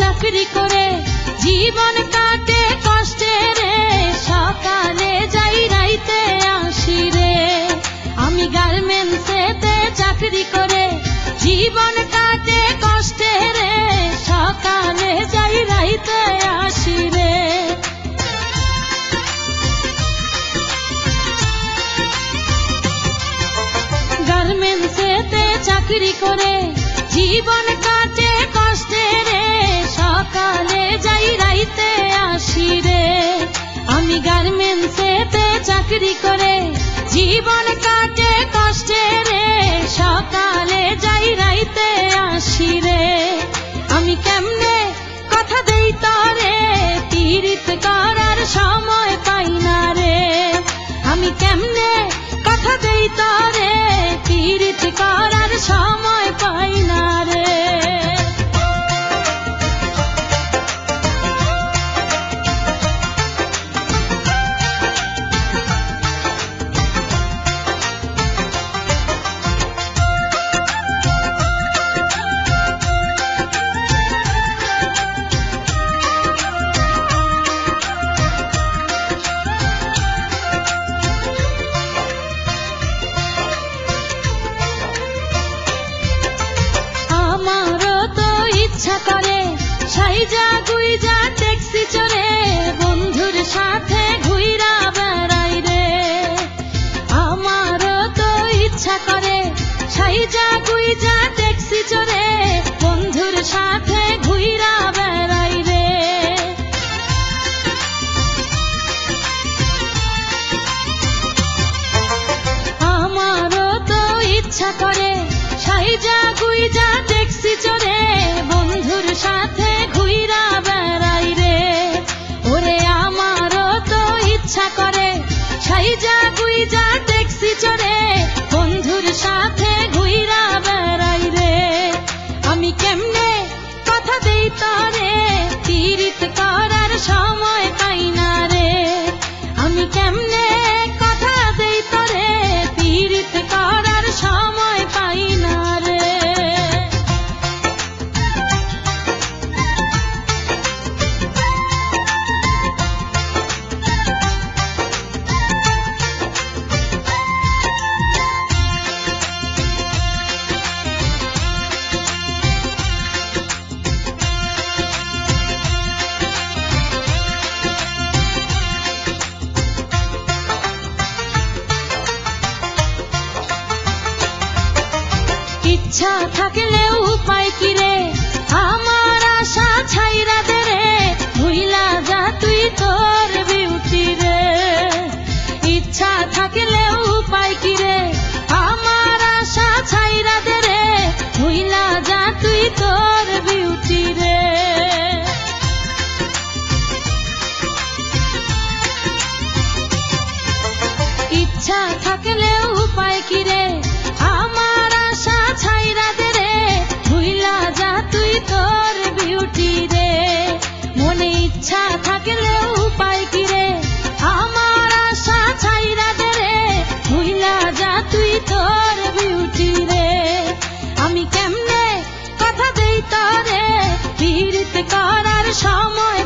চাকরি করে। জীবন কাটে কষ্টে রে, সকালে যাই রাইতে আসি রে। আমি গার্মেন্টসেতে চাকরি করে, জীবন কাটে কষ্টে রে, সকালে যাই রাইতে আসি রে। গার্মেন্টসেতে চাকরি করে, জীবন কাটে কষ্টে চাকরি করে, জীবন কাটে কষ্টে রে। সকালে যাই, রাইতে আসি রে। আমি কেমনে কথা দেই তরে, পীড়িত করার সময় পাই না রে। আমি কেমনে কথা দেই তরে, পীড়িত করার সময় পাই না রে। ইচ্ছা করে সাইজা গুইজা ট্যাক্সি চড়ে, বন্ধুর সাথে ঘুইরা বেড়াই রে। আমারও তো ইচ্ছা করে সাইজা গুইজা ট্যাক্সি চড়ে সাইজা ইচ্ছা থাকলে উপায় কি রে? আমার আশা ছাইরা দে রে। ভুইলা যা তুই তোর বিউটি রে। ইচ্ছা থাকলে উপায় কি রে? আমার আশা ছাইরা দে রে। ভুইলা যা তুই তোর বিউটি রে। ইচ্ছা থাকলে উপায় কি রে? ইচ্ছা থাকলে উপায় কি রে? আমার আশা ছাইরা দে রে। ভুইলা যা তুই তোর বিউটি রে। আমি কেমনে কথা দেই তরে? পীড়িত করার সময়